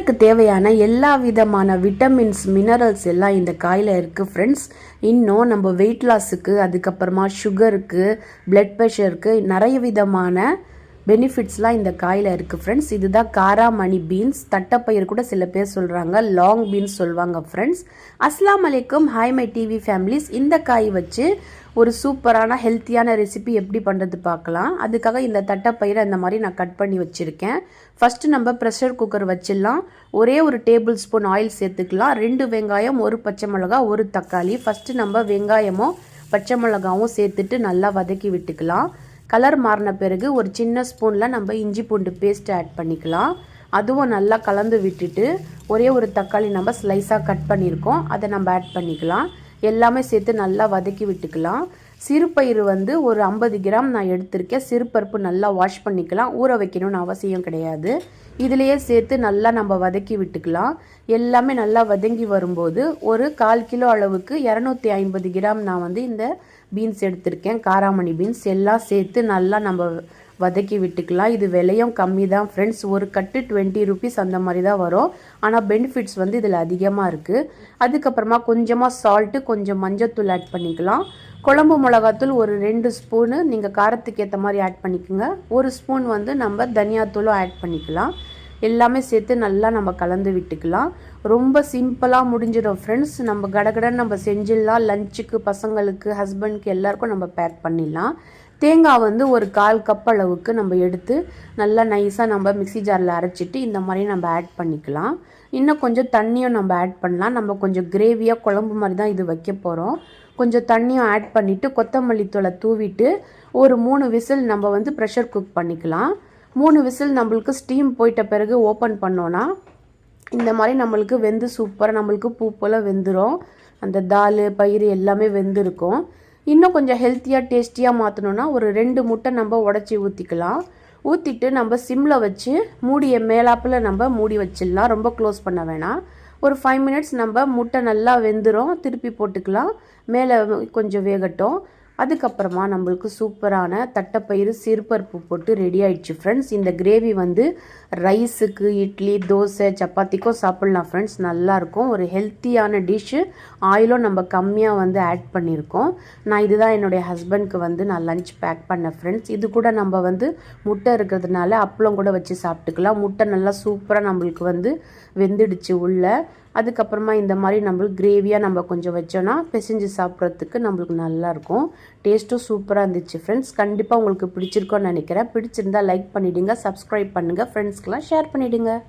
உடலுக்கு தேவையான எல்லா விதமான விட்டமின்ஸ் மினரல்ஸ் எல்லாம் இந்த காயில் இருக்குது ஃப்ரெண்ட்ஸ் இன்னும் நம்ம வெயிட் லாஸுக்கு அதுக்கப்புறமா சுகருக்கு பிளட் ப்ரெஷருக்கு நிறைய விதமான பெனிஃபிட்ஸ்லாம் இந்த காயில் இருக்குது ஃப்ரெண்ட்ஸ் இதுதான் காராமணி பீன்ஸ் தட்டப்பயிர் கூட சில பேர் சொல்கிறாங்க லாங் பீன்ஸ் சொல்லுவாங்க ஃப்ரெண்ட்ஸ் அஸ்லாம் அலைக்கும். ஹாய் மை டிவி ஃபேமிலிஸ் இந்த காய் வச்சு ஒரு சூப்பரான ஹெல்த்தியான ரெசிபி எப்படி பண்ணுறது பார்க்கலாம். அதுக்காக இந்த தட்டைப்பயிரை இந்த மாதிரி நான் கட் பண்ணி வச்சுருக்கேன். ஃபஸ்ட்டு நம்ம ப்ரெஷர் குக்கர் வச்சிடலாம். ஒரே ஒரு டேபிள் ஸ்பூன் ஆயில் சேர்த்துக்கலாம். ரெண்டு வெங்காயம் ஒரு பச்சை மிளகா ஒரு தக்காளி. ஃபஸ்ட்டு நம்ம வெங்காயமும் பச்சை மிளகாவும் சேர்த்துட்டு நல்லா வதக்கி விட்டுக்கலாம். கலர் மாறின பிறகு ஒரு சின்ன ஸ்பூனில் நம்ம இஞ்சி பூண்டு பேஸ்ட் ஆட் பண்ணிக்கலாம். அதுவும் நல்லா கலந்து விட்டுட்டு ஒரே ஒரு தக்காளி நம்ம ஸ்லைஸாக கட் பண்ணியிருக்கோம். அதை நம்ம ஆட் பண்ணிக்கலாம். எல்லாமே சேர்த்து நல்லா வதக்கி விட்டுக்கலாம். சிறுபயிறு வந்து ஒரு ஐம்பது கிராம் நான் எடுத்திருக்கேன். சிறுபருப்பு நல்லா வாஷ் பண்ணிக்கலாம். ஊற வைக்கணும்னு அவசியம் கிடையாது. இதிலையே சேர்த்து நல்லா நம்ம வதக்கி விட்டுக்கலாம். எல்லாமே நல்லா வதங்கி வரும்போது ஒரு கால் கிலோ அளவுக்கு இரநூத்தி ஐம்பது கிராம் நான் வந்து இந்த பீன்ஸ் எடுத்திருக்கேன். காராமணி பீன்ஸ் எல்லாம் சேர்த்து நல்லா நம்ம வதக்கி விட்டுக்கலாம். இது விலையும் கம்மி தான் ஃப்ரெண்ட்ஸ் ஒரு கட்டு டுவெண்ட்டி ருபீஸ் அந்த மாதிரி தான் வரும். ஆனால் பெனிஃபிட்ஸ் வந்து இதில் அதிகமாக இருக்குது அதுக்கப்புறமா கொஞ்சமாக சால்ட்டு கொஞ்சம் மஞ்சத்தூள் ஆட் பண்ணிக்கலாம். குழம்பு மிளகாத்தூள் ஒரு ரெண்டு ஸ்பூனு நீங்கள் காரத்துக்கு ஏற்ற மாதிரி ஆட் பண்ணிக்கோங்க. ஒரு ஸ்பூன் வந்து நம்ம தனியாத்தூளும் ஆட் பண்ணிக்கலாம். எல்லாமே சேர்த்து நல்லா நம்ம கலந்து விட்டுக்கலாம். ரொம்ப சிம்பிளாக முடிஞ்சிடும் ஃப்ரெண்ட்ஸ் நம்ம கடகடன் நம்ம செஞ்சிடலாம். லஞ்சுக்கு பசங்களுக்கு ஹஸ்பண்ட்க்கு எல்லாருக்கும் நம்ம பேக் பண்ணிடலாம். தேங்காய் வந்து ஒரு கால் கப் அளவுக்கு நம்ம எடுத்து நல்லா நைஸாக நம்ம மிக்சி ஜாரில் அரைச்சிட்டு இந்த மாதிரி நம்ம ஆட் பண்ணிக்கலாம். இன்னும் கொஞ்சம் தண்ணியும் நம்ம ஆட் பண்ணலாம். நம்ம கொஞ்சம் கிரேவியாக குழம்பு மாதிரி தான் இது வைக்க போகிறோம் கொஞ்சம் தண்ணியும் ஆட் பண்ணிவிட்டு கொத்தமல்லி தூளை தூவிட்டு ஒரு மூணு விசில் நம்ம வந்து ப்ரெஷர் குக் பண்ணிக்கலாம். மூணு விசில் நம்மளுக்கு ஸ்டீம் போயிட்ட பிறகு ஓப்பன் பண்ணோன்னா இந்த மாதிரி நம்மளுக்கு வெந்து சூப்பராக நம்மளுக்கு பூ போல் வெந்துடும் அந்த தால் பயிர் எல்லாமே வெந்திருக்கும். இன்னும் கொஞ்சம் ஹெல்த்தியாக டேஸ்டியாக மாற்றணுன்னா ஒரு ரெண்டு முட்டை நம்ம உடச்சி ஊற்றிக்கலாம் ஊற்றிட்டு நம்ம சிம்மில் வச்சு மூடிய மேலாப்பில் நம்ம மூடி வச்சிடலாம். ரொம்ப க்ளோஸ் பண்ண வேணாம். ஒரு ஃபைவ் மினிட்ஸ் நம்ம முட்டை நல்லா வெந்துடும் திருப்பி போட்டுக்கலாம். மேலே கொஞ்சம் வேகட்டும். அதுக்கப்புறமா நம்மளுக்கு சூப்பரான தட்டைப்பயிறு சிறுபருப்பு போட்டு ரெடி ஆயிடுச்சு ஃப்ரெண்ட்ஸ் இந்த கிரேவி வந்து ரைஸுக்கு இட்லி தோசை சப்பாத்திக்கும் சாப்பிட்லாம் ஃப்ரெண்ட்ஸ் நல்லாயிருக்கும். ஒரு ஹெல்த்தியான டிஷ்ஷு ஆயிலும் நம்ம கம்மியாக வந்து ஆட் பண்ணியிருக்கோம். நான் இதுதான் என்னுடைய ஹஸ்பண்ட்க்கு வந்து நான் லஞ்ச் பேக் பண்ணேன் ஃப்ரெண்ட்ஸ் இது கூட நம்ம வந்து முட்டை இருக்கிறதுனால அப்பளம் கூட வச்சு சாப்பிட்டுக்கலாம். முட்டை நல்லா சூப்பராக நம்மளுக்கு வந்து வெந்துடுச்சு உள்ள. அதுக்கப்புறமா இந்த மாதிரி நம்மளுக்கு கிரேவியாக நம்ம கொஞ்சம் வச்சோன்னா பிசைஞ்சு சாப்பிட்றதுக்கு நம்மளுக்கு நல்லாயிருக்கும் டேஸ்ட்டும் சூப்பராக இருந்துச்சு ஃப்ரெண்ட்ஸ் கண்டிப்பாக உங்களுக்கு பிடிச்சிருக்கோன்னு நினைக்கிறேன். பிடிச்சிருந்தா லைக் பண்ணிவிடுங்க சப்ஸ்கிரைப் பண்ணுங்கள் ஃப்ரெண்ட்ஸ்க்கெலாம் ஷேர் பண்ணிவிடுங்க